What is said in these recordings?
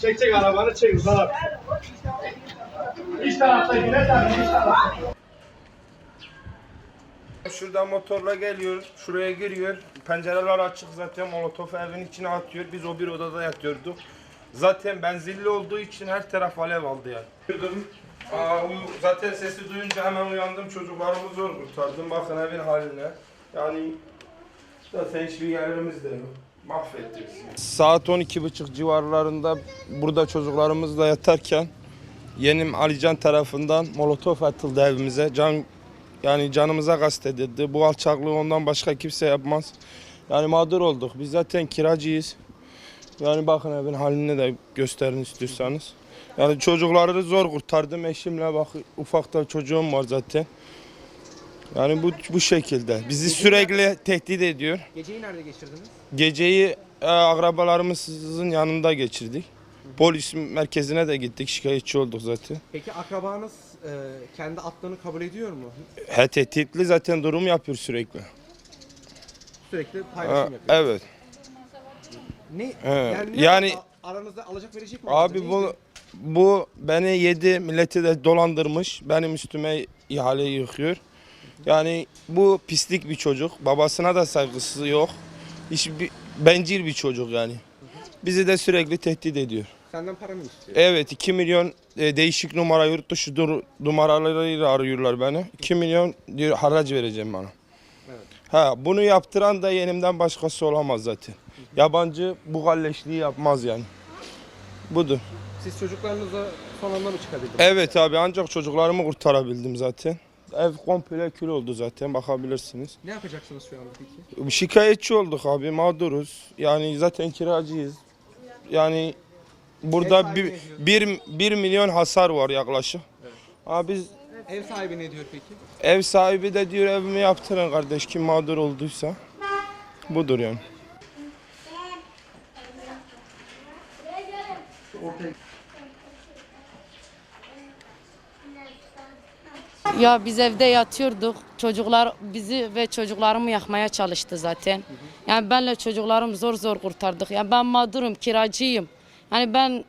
Çek çek arabanı çek uzak. İç tarafta yine tarafta iç tarafta. Şuradan motorla geliyor, şuraya giriyor. Pencereler açık zaten molotof evin içine atıyor. Biz o bir odada yatıyorduk. Zaten benzinli olduğu için her taraf alev aldı yani. Durdum. Aa, zaten sesi duyunca hemen uyandım. Çocuklarımı zor kurtardım. Bakın evin haline. Yani zaten hiçbir yerimiz de yok. Mahvettik. Saat 12.30 civarlarında burada çocuklarımızla yatarken yenim Alican tarafından molotof atıldı evimize. Can yani canımıza kastedildi. Bu alçaklığı ondan başka kimse yapmaz. Yani mağdur olduk. Biz zaten kiracıyız. Yani bakın evin halini de gösterin istiyorsanız. Yani çocukları zor kurtardım eşimle bak ufak da çocuğum var zaten. Yani bu bu şekilde. Bizi sürekli tehdit ediyor. Geceyi nerede geçirdiniz? Geceyi e, akrabalarımızın yanında geçirdik. Polis merkezine de gittik. Şikayetçi olduk zaten. Peki akrabanız e, kendi attığını kabul ediyor mu? He tehditli zaten durum yapıyor sürekli. Sürekli Ha, paylaşım yapıyor. evet. Ne? Evet. ne Yani- a- aranızda alacak verecek mi? Abi bu bu beni yedi milleti de dolandırmış. Benim üstüme ihale yıkıyor. Yani bu pislik bir çocuk. Babasına da saygısı yok. Hiç bir, bencil bir çocuk yani. Bizi de sürekli tehdit ediyor. Senden para mı istiyor? Evet 2 milyon e, değişik numara yurt dışı dur- numaralarıyla arıyorlar beni. 2 milyon diyor harac vereceğim bana. Evet. Ha bunu yaptıran da yenimden başkası olamaz zaten. Yabancı bu galleşliği yapmaz yani. Budur. Siz çocuklarınızla son anda mı çıkabildiniz? Evet abi ancak çocuklarımı kurtarabildim zaten. Ev komple kül oldu zaten bakabilirsiniz. Ne yapacaksınız şu anda peki? Şikayetçi olduk abi mağduruz. Yani zaten kiracıyız. Yani burada bir, bir, bir milyon hasar var yaklaşık. Abi biz Ev sahibi ne diyor peki? ev sahibi de diyor evimi yaptırın kardeş kim mağdur olduysa. Budur yani. Ya biz evde yatıyorduk. Çocuklar bizi ve çocuklarımı yakmaya çalıştı zaten. Yani benle çocuklarım zor zor kurtardık. Yani ben mağdurum, kiracıyım. Yani ben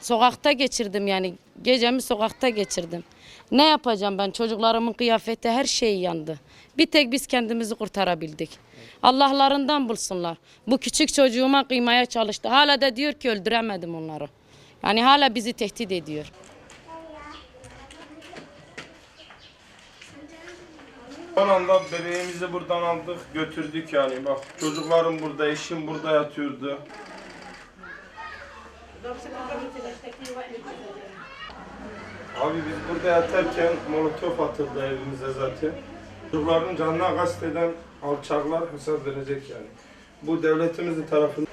sokakta geçirdim yani. Gecemi sokakta geçirdim. Ne yapacağım ben? Çocuklarımın kıyafeti her şey yandı. Bir tek biz kendimizi kurtarabildik. Allah'larından bulsunlar. Bu küçük çocuğuma kıymaya çalıştı. Hala da diyor ki öldüremedim onları. Yani hala bizi tehdit ediyor. Son anda bebeğimizi buradan aldık götürdük yani bak çocuklarım burada eşim burada yatıyordu. Abi biz burada yatarken molotof atıldı evimize zaten. Çocukların canına kasteden alçaklar hesap verecek yani. Bu devletimizin tarafından